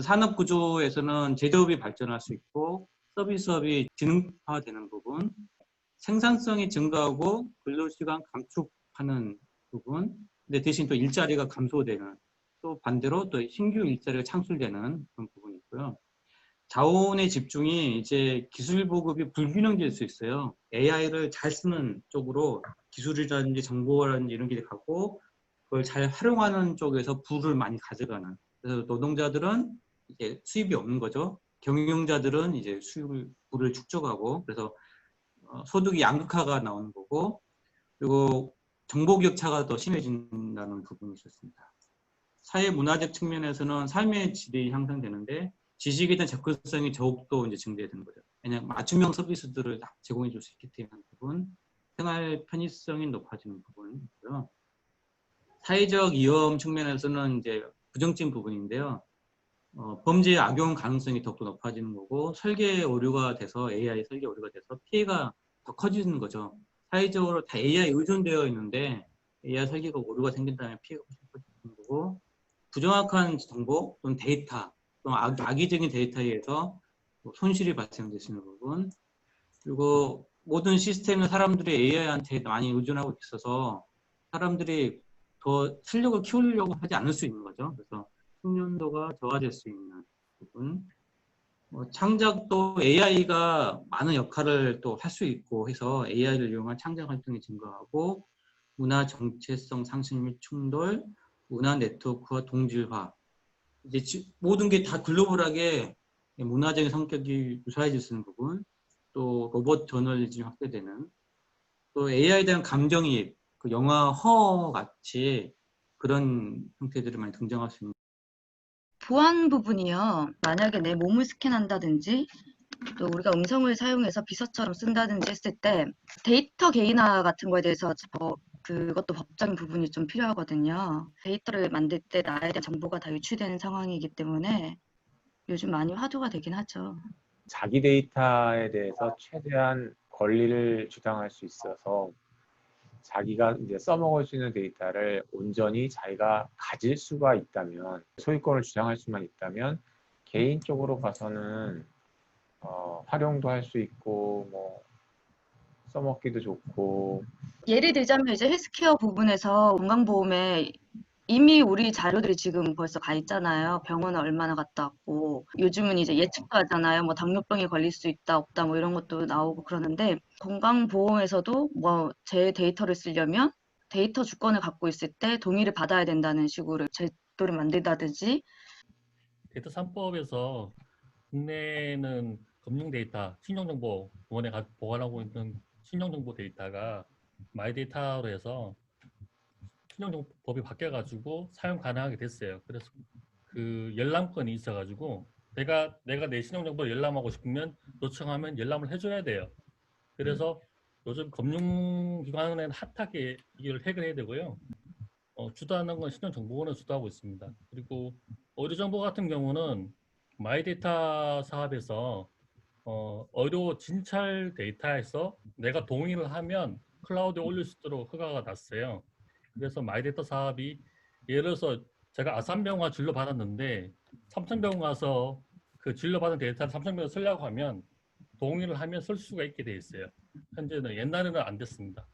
산업 구조에서는 제조업이 발전할 수 있고 서비스업이 지능화되는 부분, 생산성이 증가하고 근로시간 감축하는 부분, 근데 대신 또 일자리가 감소되는 또 반대로 또 신규 일자리가 창출되는 그런 부분이 있고요. 자원의 집중이 이제 기술 보급이 불균형될 수 있어요. AI를 잘 쓰는 쪽으로 기술이라든지 정보라든지 이런 게 가고 그걸 잘 활용하는 쪽에서 부를 많이 가져가는. 그래서 노동자들은 이제 수입이 없는 거죠. 경영자들은 이제 수입을 축적하고 그래서 어, 소득이 양극화가 나오는 거고 그리고 정보 격차가 더 심해진다는 부분이 있었습니다. 사회 문화적 측면에서는 삶의 질이 향상되는데 지식에 대한 접근성이 더욱더 이제 증대되는 거죠. 왜냐하면 맞춤형 서비스들을 다 제공해 줄 수 있기 때문에 부분, 생활 편의성이 높아지는 부분이고요. 사회적 위험 측면에서는 이제 부정적인 부분인데요. 어, 범죄 악용 가능성이 더욱더 높아지는 거고 설계 오류가 돼서 AI 설계 오류가 돼서 피해가 더 커지는 거죠. 사회적으로 다 AI 의존되어 있는데 AI 설계가 오류가 생긴다면 피해가 커지는 거고 부정확한 정보 또는 데이터 또는 악, 악의적인 데이터에 의해서 뭐 손실이 발생될 수 있는 부분 그리고 모든 시스템은 사람들이 AI한테 많이 의존하고 있어서 사람들이 더 실력을 키우려고 하지 않을 수 있는 거죠. 그래서 숙련도가 저하될 수 있는 부분. 뭐 창작도 AI가 많은 역할을 또 할 수 있고 해서 AI를 이용한 창작 활동이 증가하고 문화 정체성 상승 및 충돌, 문화 네트워크와 동질화. 이제 지- 모든 게 다 글로벌하게 문화적인 성격이 유사해질 부분, 또 로봇 저널리즘이 확대되는, 또 AI에 대한 감정이입, 그 영화 허 같이 그런 형태들이 많이 등장할 수 있는. 보안 부분이요. 만약에 내 몸을 스캔한다든지 또 우리가 음성을 사용해서 비서처럼 쓴다든지 했을 때 데이터 개인화 같은 거에 대해서 저 그것도 법적인 부분이 좀 필요하거든요. 데이터를 만들 때 나에 대한 정보가 다 유출되는 상황이기 때문에 요즘 많이 화두가 되긴 하죠. 자기 데이터에 대해서 최대한 권리를 주장할 수 있어서 자기가 이제 써먹을 수 있는 데이터를 온전히 자기가 가질 수가 있다면 소유권을 주장할 수만 있다면 개인적으로 봐서는 어, 활용도 할 수 있고 뭐 써먹기도 좋고. 예를 들자면 이제 헬스케어 부분에서 건강보험에 이미 우리 자료들이 지금 벌써 가 있잖아요. 병원에 얼마나 갔다 왔고 요즘은 이제 예측도 하잖아요. 뭐 당뇨병에 걸릴 수 있다 없다 뭐 이런 것도 나오고 그러는데 건강보험에서도 뭐 제 데이터를 쓰려면 데이터 주권을 갖고 있을 때 동의를 받아야 된다는 식으로 제도를 만든다든지 데이터 3법에서 국내는 금융 데이터, 신용정보 보안에 가- 보관하고 있는 신용정보 데이터가 마이데이터로 해서 신용정보법이 바뀌어가지고 사용 가능하게 됐어요. 그래서 그 열람권이 있어가지고 내가 내가 내 신용정보를 열람하고 싶으면 요청하면 열람을 해줘야 돼요. 그래서 요즘 금융기관은 핫하게 이걸 해결해야 되고요. 어, 주도하는 건 신용정보원을 주도하고 있습니다. 그리고 의료정보 같은 경우는 마이데이터 사업에서 어, 의료 진찰 데이터에서 내가 동의를 하면 클라우드에 올릴 수 있도록 허가가 났어요. 그래서 마이데이터 사업이 예를 들어서 제가 아산병원 진료 받았는데 삼성병원 가서 그 진료 받은 데이터를 삼성병원 쓰려고 하면 동의를 하면 쓸 수가 있게 돼 있어요. 현재는 옛날에는 안 됐습니다.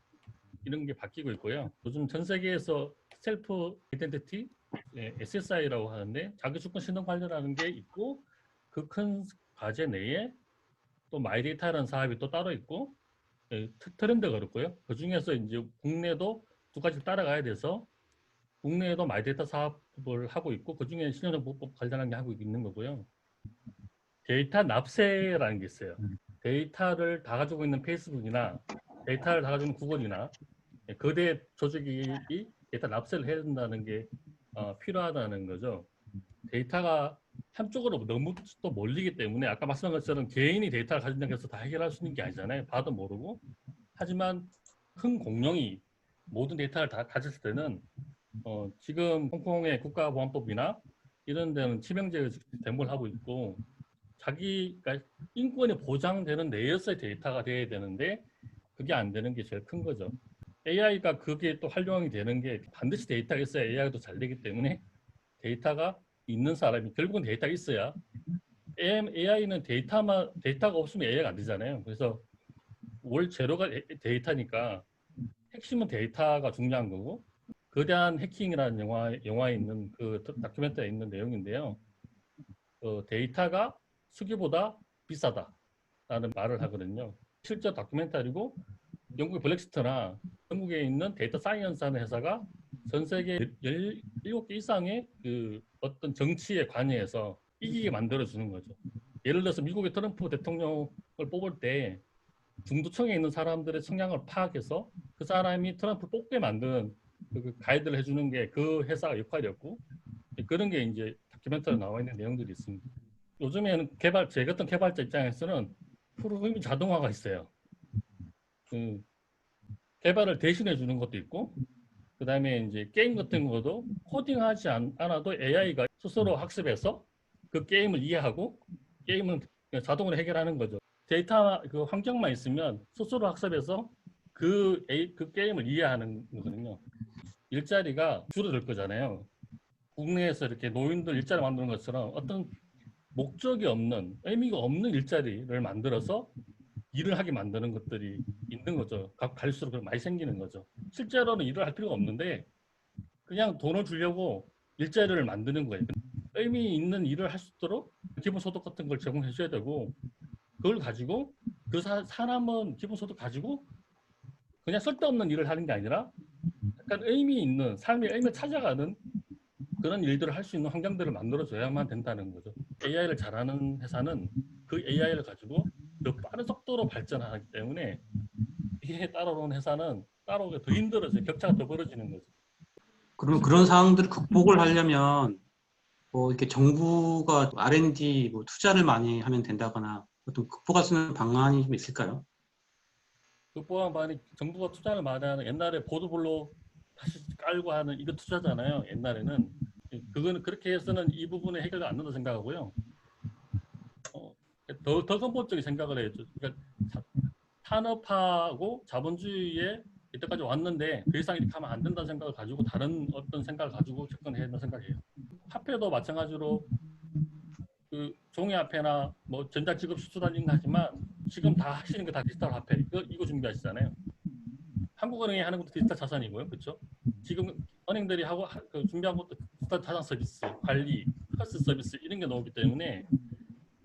이런 게 바뀌고 있고요. 요즘 전 세계에서 셀프 아이덴티티 예, SSI라고 하는데 자기주권 신원 관련하는 게 있고 그 큰 과제 내에 또 마이데이터라는 사업이 또 따로 있고 예, 트- 트렌드가 그렇고요. 그 중에서 이제 국내도 두 가지 따라가야 돼서 국내에도 마이데이터 사업을 하고 있고 그 중에 신용정보법 관련한 게 하고 있는 거고요. 데이터 납세라는 게 있어요. 데이터를 다 가지고 있는 페이스북이나 데이터를 다 가지고 있는 구글이나 예, 거대 조직이 데이터 납세를 해야 된다는 게 어, 필요하다는 거죠. 데이터가 한쪽으로 너무 또 몰리기 때문에 아까 말씀한 것처럼 개인이 데이터를 가진다고 해서 다 해결할 수 있는 게 아니잖아요. 봐도 모르고. 하지만 큰 공룡이 모든 데이터를 다 가졌을 때는 어, 지금 홍콩의 국가보안법이나 이런 데는 치명적 대목을 하고 있고 자기가 인권이 보장되는 내에서의 데이터가 돼야 되는데 그게 안 되는 게 제일 큰 거죠. AI가 그게 또 활용이 되는 게 반드시 데이터가 있어야 AI가 또잘 되기 때문에 데이터가 있는 사람이 결국은 데이터가 있어야 AI는 데이터만 데이터가 없으면 AI가 안 되잖아요. 그래서 월 제로가 에- 데이터니까 핵심은 데이터가 중요한 거고 거대한 해킹이라는 영화 영화에 있는 그 다큐멘터리에 있는 내용인데요. 어, 데이터가 수기보다 비싸다라는 말을 하거든요. 실제 다큐멘터리고 영국의 블랙스터나 영국에 있는 데이터 사이언스 하는 회사가 전 세계 17개 이상의 그 어떤 정치에 관여해서 이기게 만들어 주는 거죠. 예를 들어서 미국의 트럼프 대통령을 뽑을 때 중도층에 있는 사람들의 성향을 파악해서 그 사람이 트럼프를 뽑게 만든 그 가이드를 해주는 게 그 회사가 역할이었고 그런 게 이제 다큐멘터리 나와 있는 내용들이 있습니다. 요즘에는 개발 제 같은 개발자 입장에서는 프로그램이 자동화가 있어요. 그 개발을 대신해 주는 것도 있고 그 다음에 이제 게임 같은 것도 코딩하지 않, 않아도 AI가 스스로 학습해서 그 게임을 이해하고 게임은 자동으로 해결하는 거죠. 데이터 그 환경만 있으면 스스로 학습해서 그, 그 게임을 이해하는 거거든요. 일자리가 줄어들 거잖아요. 국내에서 이렇게 노인들 일자리 만드는 것처럼 어떤 목적이 없는 의미가 없는 일자리를 만들어서 일을 하게 만드는 것들이 있는 거죠. 가- 갈수록 많이 생기는 거죠. 실제로는 일을 할 필요가 없는데 그냥 돈을 주려고 일자리를 만드는 거예요. 의미 있는 일을 할 수 있도록 기본소득 같은 걸 제공해 줘야 되고 그걸 가지고 그 사, 사람은 기본소득 가지고 그냥 쓸데없는 일을 하는 게 아니라 약간 의미 있는 삶의 의미를 찾아가는 그런 일들을 할 수 있는 환경들을 만들어줘야만 된다는 거죠. AI를 잘하는 회사는 그 AI를 가지고 더 빠른 속도로 발전하기 때문에 이게 따라오는 회사는 따라오기 더 힘들어져요. 격차가 더 벌어지는 거죠. 그럼 그런 상황들을 극복을 하려면 뭐 이렇게 정부가 R&D 뭐 투자를 많이 하면 된다거나 어떤 극복할 수 있는 방안이 좀 있을까요? 극복한 방안이 정부가 투자를 많이 하는 옛날에 보도블록 다시 깔고 하는 이거 투자잖아요. 옛날에는 그거는 그렇게 해서는 이 부분에 해결이 안 된다 생각하고요. 어, 더, 더 근본적인 생각을 해야죠. 그러니까 자- 산업화하고 자본주의에 이때까지 왔는데 더 이상 이렇게 하면 안 된다는 생각을 가지고 다른 어떤 생각을 가지고 접근해야 된다 생각해요. 화폐도 마찬가지로 그 종이 화폐나 뭐 전자지급 수출하는 하지만 지금 다 하시는 게 다 디지털 화폐 이거, 이거 준비하시잖아요. 한국은행이 하는 것도 디지털 자산이고요, 그렇죠? 지금 은행들이 하고 하- 그 준비한 것도 디지털 자산 서비스, 관리, 플러스 서비스 이런 게 나오기 때문에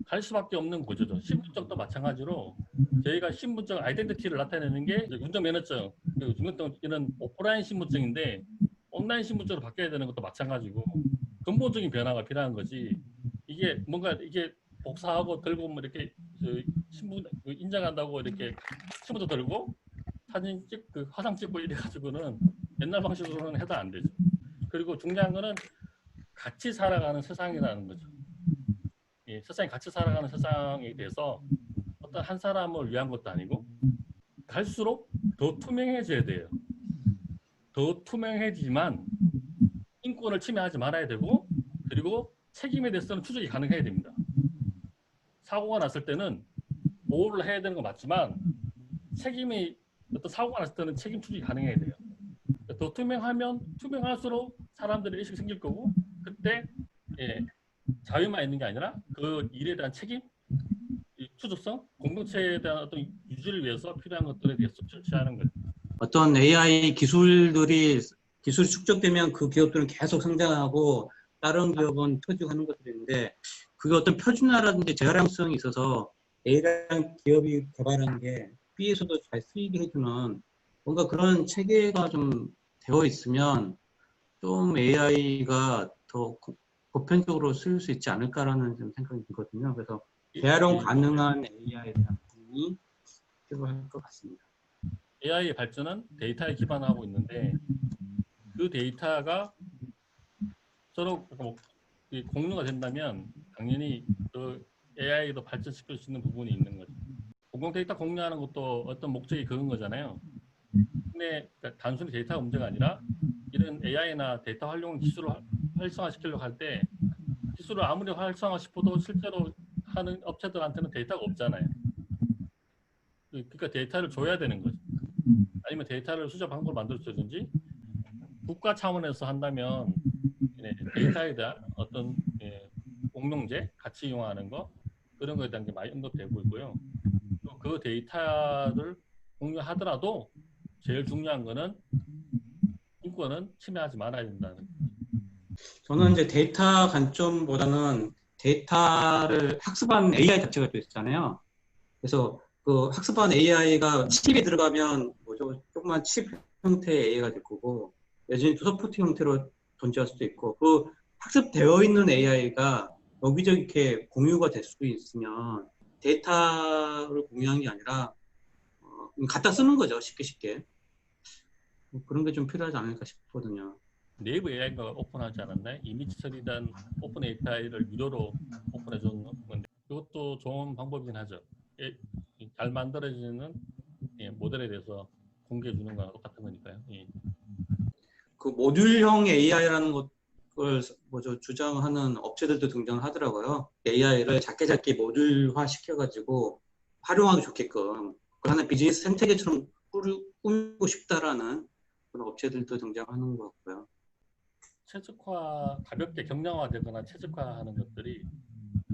갈 수밖에 없는 구조죠. 신분증도 마찬가지로 저희가 신분증 아이덴티티를 나타내는 게 운전면허증, 그리고 중간증 이런 오프라인 신분증인데 온라인 신분증으로 바뀌어야 되는 것도 마찬가지고 근본적인 변화가 필요한 거지. 이게 뭔가 이게 복사하고 들고 뭐 이렇게 저 신분 그 인정한다고 이렇게 신분증 들고 사진 찍, 그 화상 찍고 이래 가지고는 옛날 방식으로는 해도 안 되죠. 그리고 중요한 거는 같이 살아가는 세상이라는 거죠. 예, 세상이 같이 살아가는 세상에 대해서 어떤 한 사람을 위한 것도 아니고 갈수록 더 투명해져야 돼요. 더 투명해지만 인권을 침해하지 말아야 되고 그리고 책임에 대해서는 추적이 가능해야 됩니다. 사고가 났을 때는 보호를 해야 되는 건 맞지만 책임이 어떤 사고가 났을 때는 책임 추적이 가능해야 돼요. 더 투명하면 투명할수록 사람들의 의식이 생길 거고 그때 예, 자유만 있는 게 아니라 그 일에 대한 책임, 이 추적성, 공동체에 대한 어떤 유지를 위해서 필요한 것들에 대해서 절취하는 거죠. 어떤 AI 기술들이 기술이 축적되면 그 기업들은 계속 성장하고 다른 기업은 터지하는 것들이 있는데 그게 어떤 표준화라든지 재활용성이 있어서 A라는 기업이 개발한 게 B에서도 잘 쓰이게 해주는 뭔가 그런 체계가 좀 되어 있으면 좀 AI가 더 고- 보편적으로 쓰일 수 있지 않을까라는 좀 생각이 들거든요. 그래서 재활용 가능한 AI에 대한 부분이 필요할 것 같습니다. AI의 발전은 데이터에 기반하고 있는데 그 데이터가 서로 뭐이 공유가 된다면 당연히 그 AI도 발전시킬 수 있는 부분이 있는 거죠. 공공 데이터 공유하는 것도 어떤 목적이 그런 거잖아요. 근데 그러니까 단순히 데이터가 문제가 아니라 이런 AI나 데이터 활용 기술을 활- 활성화시키려고 할 때 기술을 아무리 활성화 시켜도 실제로 하는 업체들한테는 데이터가 없잖아요. 그러니까 데이터를 줘야 되는 거죠. 아니면 데이터를 수집 방법을 만들어주든지 국가 차원에서 한다면 네, 데이터에 대한 어떤 예, 공룡제 같이 이용하는 거 그런 거에 대한 게 많이 언급되고 있고요. 또 그 데이터를 공유하더라도 제일 중요한 거는 인권은 침해하지 말아야 된다는. 저는 이제 데이터 관점보다는 데이터를 학습한 AI 자체가 또 있잖아요. 그래서 그 학습한 AI가 칩이 들어가면 뭐죠? 조그만 칩 형태의 AI가 될 거고 또 소프트 형태로 존재할 수도 있고 그 학습되어 있는 AI가 여기저기 이렇게 공유가 될 수 있으면 데이터를 공유하는 게 아니라 어, 갖다 쓰는 거죠. 쉽게 쉽게. 뭐 그런 게 좀 필요하지 않을까 싶거든요. 네이버 AI가 오픈하지 않았나요? 이미지 처리단 오픈 API를 유료로 오픈해 주는 건데 이것도 좋은 방법이긴 하죠. 예, 잘 만들어지는 예, 모델에 대해서 공개해 주는 거랑 똑같은 거니까요. 예. 그 모듈형 AI라는 것을 뭐죠 주장하는 업체들도 등장하더라고요. AI를 작게 작게 모듈화 시켜가지고 활용하기 좋게끔 그 하나 비즈니스 생태계처럼 꾸리- 꾸미고 싶다라는 그런 업체들도 등장하는 것 같고요. 최적화 가볍게 경량화되거나 최적화하는 것들이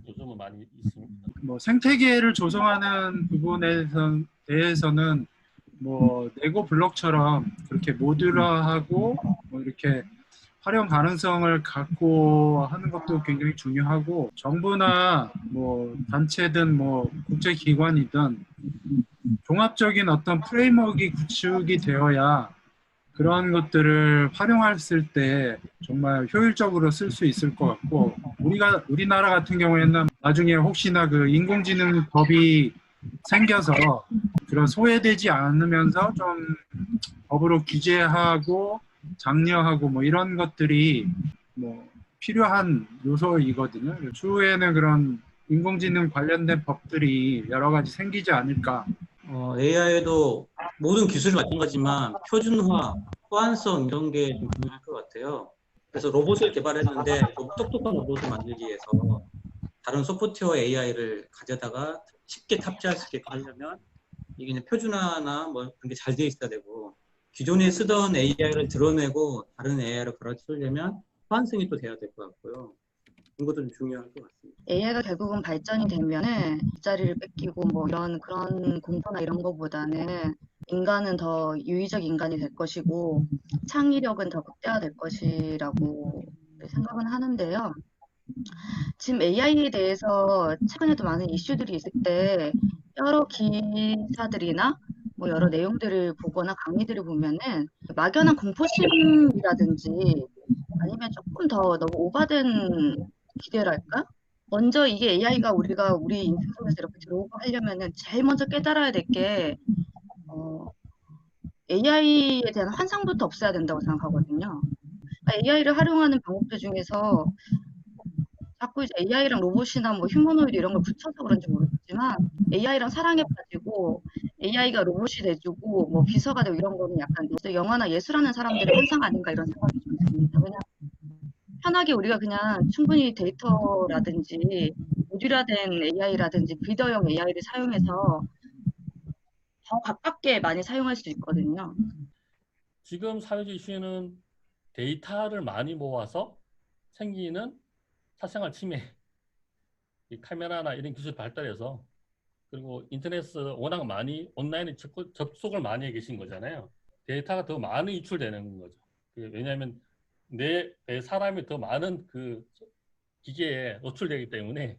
요즘은 많이 있습니다. 뭐 생태계를 조성하는 부분에 선- 대해서는 뭐 네고 블록처럼 그렇게 모듈화하고 뭐 이렇게 활용 가능성을 갖고 하는 것도 굉장히 중요하고 정부나 뭐 단체든 뭐 국제기관이든 종합적인 어떤 프레임워크가 구축이 되어야 그런 것들을 활용했을 때 정말 효율적으로 쓸 수 있을 것 같고 우리가 우리나라 같은 경우에는 나중에 혹시나 그 인공지능 법이 생겨서 그런 소외되지 않으면서 좀 법으로 규제하고 장려하고 뭐 이런 것들이 뭐 필요한 요소이거든요. 추후에는 그런 인공지능 관련된 법들이 여러 가지 생기지 않을까 어, AI에도 모든 기술이 마찬가지지만 표준화, 호환성 이런 게 좀 중요할 것 같아요. 그래서 로봇을 개발했는데 좀 똑똑한 로봇을 만들기 위해서 다른 소프트웨어 AI를 가져다가 쉽게 탑재할 수 있게 하려면 이게 표준화나 뭐 그런 게잘돼 있어야 되고 기존에 쓰던 AI를 드러내고 다른 AI를 갈아치우려면 호환성이 또 돼야 될 것 같고요. 그런 것도 좀 중요할 것 같습니다. AI가 결국은 발전이 되면은 일자리를 뺏기고 뭐 이런 그런 공포나 이런 거보다는 인간은 더 유의적 인간이 될 것이고 창의력은 더 극대화될 것이라고 생각은 하는데요. 지금 AI에 대해서 최근에도 많은 이슈들이 있을 때 여러 기사들이나 뭐 여러 내용들을 보거나 강의들을 보면은 막연한 공포심이라든지 아니면 조금 더 너무 오바된 기대랄까? 먼저 이게 AI가 우리가 우리 인생 속에서 이렇게 들어오고 하려면은 제일 먼저 깨달아야 될게 어, AI에 대한 환상부터 없애야 된다고 생각하거든요. AI를 활용하는 방법들 중에서 자꾸 이제 AI랑 로봇이나 뭐 휴머노이드 이런 걸 붙여서 그런지 모르겠지만 AI랑 사랑에 빠지고 AI가 로봇이 돼주고 뭐 비서가 되고 이런 거는 약간 영화나 예술하는 사람들의 환상 아닌가 이런 생각이 좀 듭니다. 그냥 편하게 우리가 그냥 충분히 데이터라든지 모듈화된 AI라든지 비더형 AI를 사용해서 더 가깝게 많이 사용할 수 있거든요. 지금 사회적 이슈는 데이터를 많이 모아서 생기는 사생활 침해, 이 카메라나 이런 기술 발달해서 그리고 인터넷 워낙 많이 온라인에 접속- 접속을 많이 해 계신 거잖아요. 데이터가 더 많이 유출되는 거죠. 그 왜냐하면 내, 내 사람이 더 많은 그 기계에 노출되기 때문에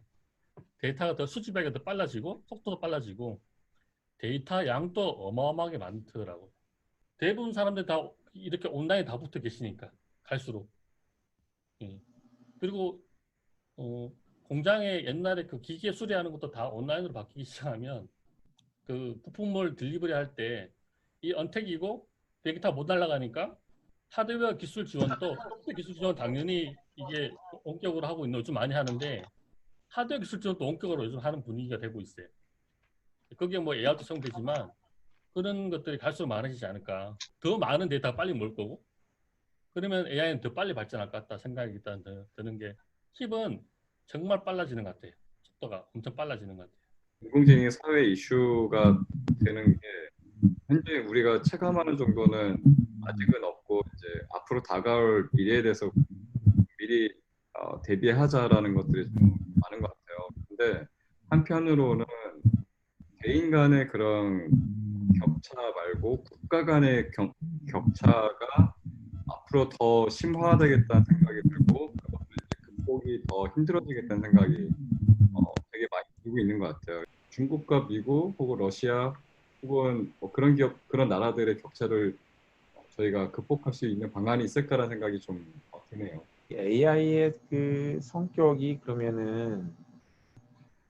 데이터가 더 수집하기가 더 빨라지고 속도도 빨라지고 데이터 양도 어마어마하게 많더라고요. 대부분 사람들 다 이렇게 온라인에 다 붙어 계시니까 갈수록 예. 그리고 어, 공장에 옛날에 그 기계 수리하는 것도 다 온라인으로 바뀌기 시작하면 그 부품을 딜리버리 할 때 이 언택이고 데이터 못 날아가니까 하드웨어 기술 지원도 기술 지원 당연히 이게 원격으로 하고 있는 요즘 많이 하는데 하드웨어 기술 지원도 원격으로 요즘 하는 분위기가 되고 있어요. 그게 뭐 AI도 성되지만 그런 것들이 갈수록 많아지지 않을까. 더 많은 데이터가 빨리 모을 거고 그러면 AI는 더 빨리 발전할 것 같다 생각이 일단 드- 드는 게 힙은 정말 빨라지는 것 같아요. 속도가 엄청 빨라지는 것 같아요. 인공지능이 사회 이슈가 되는 게 현재 우리가 체감하는 정도는 아직은 없고 이제 앞으로 다가올 미래에 대해서 미리 어, 어, 대비하자라는 것들이 좀 많은 것 같아요. 근데 한편으로는 개인 간의 그런 격차 말고 국가 간의 경- 격차가 앞으로 더 심화되겠다는 생각이 들고 극복이 더 힘들어지겠다는 생각이 어, 되게 많이 들고 있는 것 같아요. 중국과 미국 혹은 러시아 혹은 뭐 그런 기업 그런 나라들의 격차를 저희가 극복할 수 있는 방안이 있을까라는 생각이 좀 어, 드네요. AI의 그 성격이 그러면은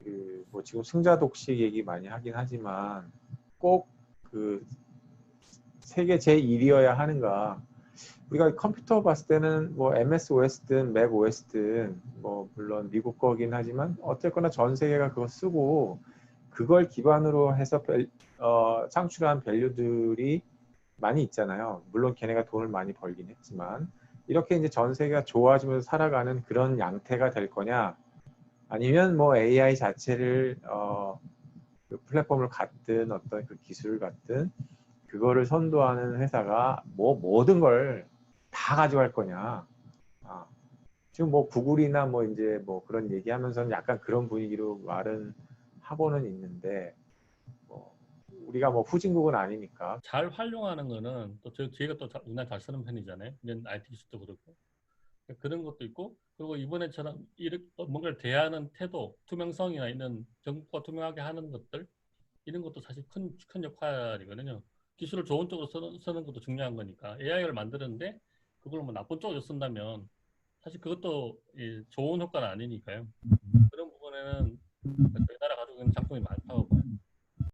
그 뭐 지금 승자 독식 얘기 많이 하긴 하지만 꼭 그 세계 제 1위여야 하는가? 우리가 컴퓨터 봤을 때는 뭐 MS OS든 맥 OS든 뭐 물론 미국 거긴 하지만 어쨌거나 전 세계가 그거 쓰고 그걸 기반으로 해서 밸- 어, 창출한 밸류들이 많이 있잖아요. 물론 걔네가 돈을 많이 벌긴 했지만 이렇게 이제 전 세계가 좋아지면서 살아가는 그런 양태가 될 거냐 아니면 뭐 AI 자체를 어, 그 플랫폼을 갖든 어떤 그 기술을 갖든 그거를 선도하는 회사가 뭐 모든 걸 다 가져갈 거냐. 아, 지금 뭐 구글이나 뭐 이제 뭐 그런 얘기하면서는 약간 그런 분위기로 말은 하고는 있는데 뭐 우리가 뭐 후진국은 아니니까. 잘 활용하는 거는 또 저, 저희가 또 자- 우리나라 잘 쓰는 편이잖아요. 이런 IT 기술도 그렇고. 그런 것도 있고. 그리고 이번에처럼 이렇게 또 뭔가를 대하는 태도, 투명성이나 이런 정보가 투명하게 하는 것들 이런 것도 사실 큰, 큰 역할이거든요. 기술을 좋은 쪽으로 쓰는, 쓰는 것도 중요한 거니까. AI를 만드는데 그걸 뭐 나쁜 쪽으로 쓴다면 사실 그것도 이 좋은 효과는 아니니까요. 그런 부분에는 우리나라 가지고 있는 장점이 많다고